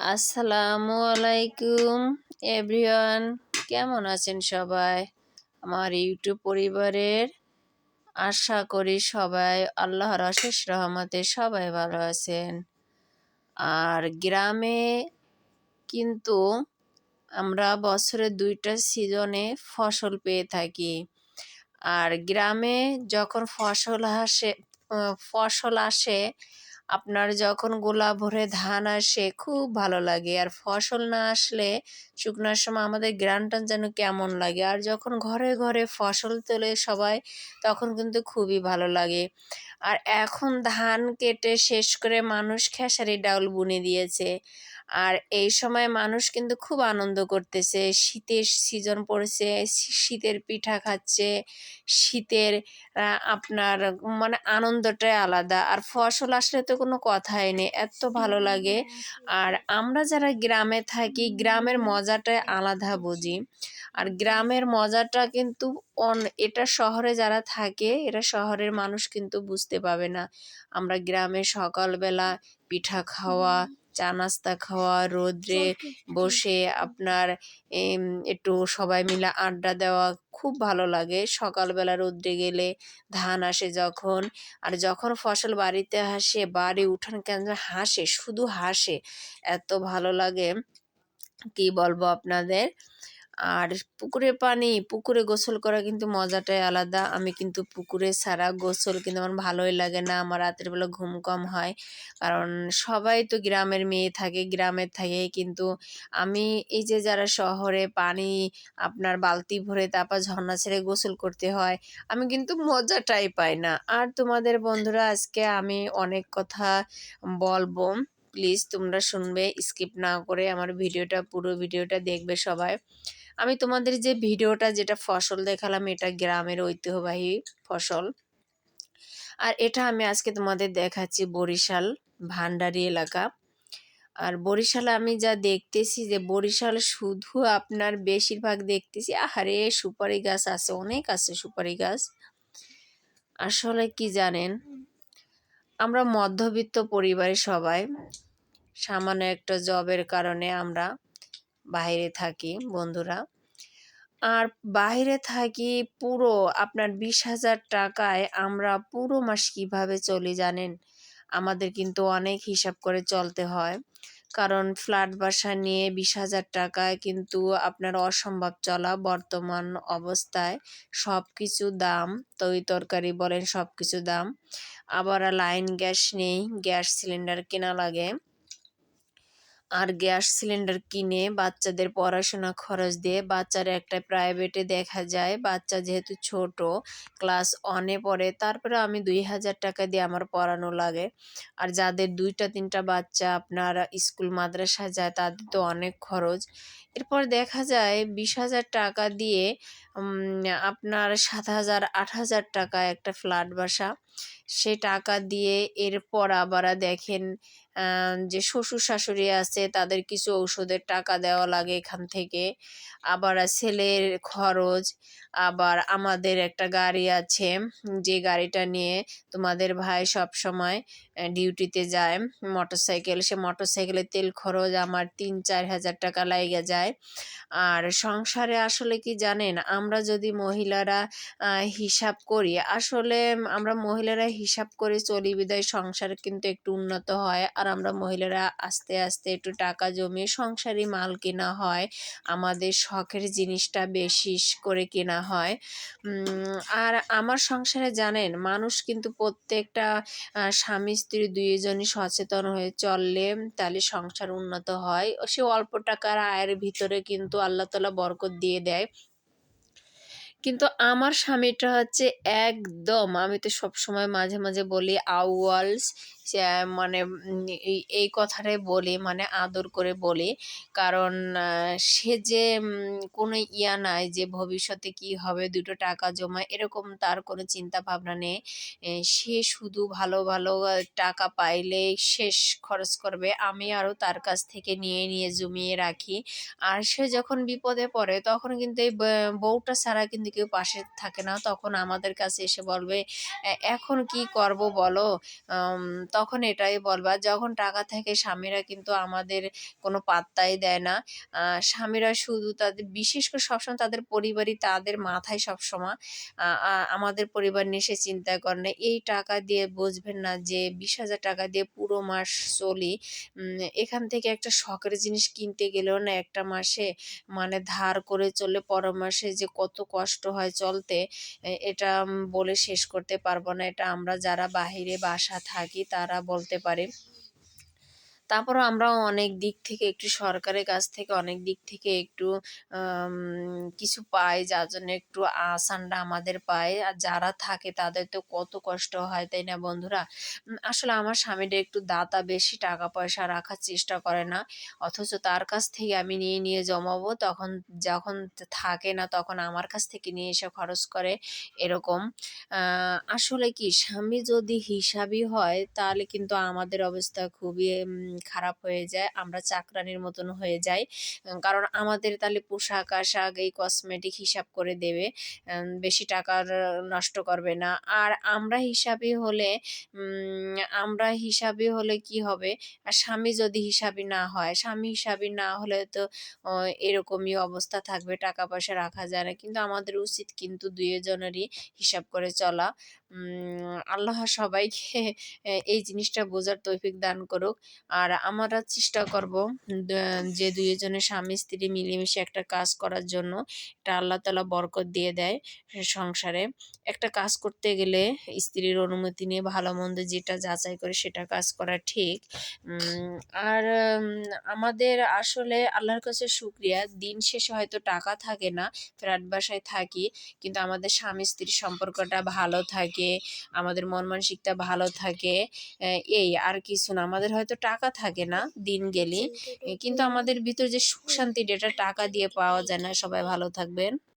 আসসালামু আলাইকুম এভরিওয়ান। কেমন আছেন সবাই? আমার ইউটিউব পরিবারের আশা করি সবাই আল্লাহর অশেষ রহমতে সবাই ভালো আছেন। আর গ্রামে কিন্তু আমরা বছরের দুইটা সিজনে ফসল পেয়ে থাকি। আর গ্রামে যখন ফসল আসে ফসল আসে আপনার যখন গোলা ভরে ধান আসে খুব ভালো লাগে। আর ফসল না আসলে শুকনার সময় আমাদের গ্রানটান যেন কেমন লাগে। আর যখন ঘরে ঘরে ফসল তোলে সবাই তখন কিন্তু খুবই ভালো লাগে। আর এখন ধান কেটে শেষ করে মানুষ খেসারি ডাউল বুনে দিয়েছে। আর এই সময় মানুষ কিন্তু খুব আনন্দ করতেছে। শীতের সিজন পড়েছে শীতের পিঠা খাচ্ছে শীতের আপনার মানে আনন্দটাই আলাদা। আর ফসল আসলে তো কোনো কথাই নেই এত ভালো লাগে। আর আমরা যারা গ্রামে থাকি গ্রামের মজাটাই আলাদা বুঝি। আর গ্রামের মজাটা কিন্তু অন এটা শহরে যারা থাকে এরা শহরের মানুষ কিন্তু বুঝতে পাবে না। আমরা গ্রামে সকালবেলা পিঠা খাওয়া চা নাস্তা খাওয়া রোদ্রে বসে আপনার একটু সবাই মিলে আড্ডা দেওয়া খুব ভালো লাগে। সকালবেলা রোদ্রে গেলে ধান আসে যখন আর যখন ফসল বাড়িতে আসে বাড়ি উঠান কেন হাসে শুধু হাসে এত ভালো লাগে। কি বলব আপনাদের? আর পুকুরে পানি, পুকুরে গোসল করা কিন্তু মজাটাই আলাদা। আমি কিন্তু পুকুরে ছাড়া গোসল কিন্তু আমার ভালোই লাগে না। আমার রাতের বেলা ঘুম কম হয়। কারণ সবাই তো গ্রামের মেয়ে থাকে, গ্রামের থাকে কিন্তু আমি এই যে যারা শহরে পানি আপনার বালতি ভরে তারপর ঝর্ণা ছেড়ে গোসল করতে হয়, আমি কিন্তু মজাটাই পাই না। আর তোমাদের বন্ধুরা, আজকে আমি অনেক কথা বলব। প্লিজ তোমরা শুনবে স্কিপ না করে আমার ভিডিওটা, পুরো ভিডিওটা দেখবে সবাই। আমি তোমাদের যে ভিডিওটা, যেটা ফসল দেখালাম, এটা গ্রামের ঐতিহ্যবাহী ফসল। আর এটা আমি আজকে তোমাদের দেখাচ্ছি বরিশাল, ভান্ডারি এলাকা। আর বরিশালে আমি যা দেখতেছি যে, বরিশাল শুধু আপনার বেশিরভাগ দেখতেছি, আহারে সুপারি গাছ আছে, অনেক আছে সুপারি গাছ। আসলে কি জানেন আমরা মধ্যবিত্ত পরিবারের সবাই, সামান্য একটা জবের কারণে আমরা বাইরে থাকি বন্ধুরা। আর বাইরে থাকি পুরো আপনার বিশ হাজার টাকায় আমরা পুরো মাস কীভাবে চলি জানেন? আমাদের কিন্তু অনেক হিসাব করে চলতে হয়। কারণ ফ্ল্যাট বাসা নিয়ে বিশ হাজার টাকায় কিন্তু আপনার অসম্ভব চলা বর্তমান অবস্থায়। সব কিছু দাম তৈ তরকারি বলেন সব কিছু দাম। আবার লাইন গ্যাস নেই, গ্যাস সিলিন্ডার কেনা লাগে। আর গ্যাস সিলিন্ডার কিনে বাচ্চাদের পড়াশোনা খরচ দিয়ে বাচ্চারা একটা প্রাইভেটে দেখা যায়। বাচ্চা যেহেতু ছোট, ক্লাস ওয়ানে পড়ে, তারপরে আমি দুই হাজার টাকা দিয়ে আমার পড়ানো লাগে। আর যাদের দুইটা, তিনটা বাচ্চা আপনার স্কুল, মাদ্রাসা যায়, তাদের তো অনেক খরচ। এরপর দেখা যায় বিশ হাজার টাকা দিয়ে আপনার সাত হাজার, আট হাজার টাকা একটা ফ্ল্যাট বাসা। সে টাকা দিয়ে এরপর আবার দেখেন যে শ্বশুর শাশুড়ি আছে, তাদের কিছু ওষুধের টাকা দেওয়া লাগে এখান থেকে। আবার ছেলের খরচ, আবার আমাদের একটা গাড়ি আছে, যে গাড়িটা নিয়ে তোমাদের ভাই সব সময় ডিউটিতে যায় মোটর সাইকেল সে মোটর সাইকেলের তেল খরচ আমার তিন চার হাজার টাকা লাগে যায়। আর সংসারে আসলে কি জানেন, আমরা যদি মহিলারা হিসাব করি, আসলে আমরা মহিলারা হিসাব করে চলি বিদায় সংসার কিন্তু একটু উন্নত হয়। আর আমরা মহিলারা আস্তে আস্তে একটু টাকা জমিয়ে সংসারী মাল কেনা হয়, আমাদের শখের জিনিসটা বেশি করে কেনা হয়। আর আমার সংসারে জানেন, মানুষ কিন্তু প্রত্যেকটা স্বামী স্ত্রী দুইজনই সচেতন হয়ে চললে তাহলে সংসার উন্নত হয়। সে অল্প টাকার আয়ের ভিতরে কিন্তু আল্লাহ তালা বরকত দিয়ে দেয়। কিন্তু আমার স্বামীটা হচ্ছে একদম, আমি তো সবসময় মাঝে মাঝে বলি আউয়ালস মানে এই কথাটাই বলি মানে আদর করে বলি। কারণ সে যে কোনো ইয়া নাই যে ভবিষ্যতে কি হবে, দুটো টাকা জমা এরকম তার কোনো চিন্তা ভাবনা নেই সে শুধু ভালো ভালো টাকা পাইলে শেষ খরচ করবে। আমি আরও তার কাছ থেকে নিয়ে নিয়ে জমিয়ে রাখি। আর সে যখন বিপদে পড়ে, তখন কিন্তু এই বউটা ছাড়া কিন্তু কেউ পাশে থাকে না, তখন আমাদের কাছে এসে বলবে এখন কি করব বলো? তখন এটাই বলবা, যখন টাকা থাকে স্বামীরা কিন্তু আমাদের কোনো পাত্তাই দেয় না। স্বামীরা শুধু তাদের, বিশেষ করে সবসময় তাদের পরিবারই তাদের মাথায় সবসময়। আমাদের পরিবার নিয়ে সে চিন্তা করে না। এই টাকা দিয়ে বুঝবেন না যে, বিশ হাজার টাকা দিয়ে পুরো মাস চলি। এখান থেকে একটা শখের জিনিস কিনতে গেলেও না একটা মাসে মানে ধার করে চললে পরের মাসে যে কত কষ্ট হয় চলতে এটা বলে শেষ করতে পারব না। এটা আমরা যারা বাহিরে বাসা থাকি তারা বলতে পারে। তারপরও আমরাও অনেক দিক থেকে একটু সরকারের কাছ থেকে অনেক দিক থেকে একটু কিছু পাই যার জন্য একটু আসানটা আমাদের পায়। আর যারা থাকে তাদের তো কত কষ্ট হয়, তাই না বন্ধুরা? আসলে আমার স্বামীটা একটু দাতা, বেশি টাকা পয়সা রাখার চেষ্টা করে না। অথচ তার কাছ থেকে আমি নিয়ে নিয়ে জমাবো। তখন যখন থাকে না তখন আমার কাছ থেকে নিয়ে এসে খরচ করে এরকম। আসলে কি, স্বামী যদি হিসাবই হয় তাহলে কিন্তু আমাদের অবস্থা খুবই খারাপ হয়ে যায়, আমরা চাকরানির মতন হয়ে যাই। কারণ আমাদের তাহলে পোশাক আশাক এই কসমেটিক হিসাব করে দেবে বেশি টাকার নষ্ট করবে না। আর আমরা হিসাবই হলে আমরা হিসাবই হলে কি হবে? আর স্বামী যদি হিসাবই না হয়, স্বামী হিসাবই না হলে তো এরকমই অবস্থা থাকবে, টাকা পয়সা রাখা যায় না। কিন্তু আমাদের উচিত কিন্তু দুইজনেরই হিসাব করে চলা। আল্লাহ সবাইকে এই জিনিসটা বোঝার তৌফিক দান করুক। আর আমরা চেষ্টা করব যে দুইজনের স্বামী স্ত্রী মিলেমিশে একটা কাজ করার জন্য। এটা আল্লাহ তালা বরকত দিয়ে দেয় সংসারে। একটা কাজ করতে গেলে স্ত্রীর অনুমতি নিয়ে ভালো মন্দ যেটা যাচাই করে সেটা কাজ করা ঠিক। আর আমাদের আসলে আল্লাহর কাছে শুক্রিয়া। দিন শেষে হয়তো টাকা থাকে না ফ্ল্যাট বাসায় থাকি, কিন্তু আমাদের স্বামী স্ত্রীর সম্পর্কটা ভালো থাকে, আমাদের মন মানসিকতা ভালো থাকে এই আর কিছু না। আমাদের হয়তো টাকা থাকে না দিন গেলে। কিন্তু আমাদের ভিতরে যে সুখ শান্তি এটা টাকা দিয়ে পাওয়া যায় না। সবাই ভালো থাকবেন।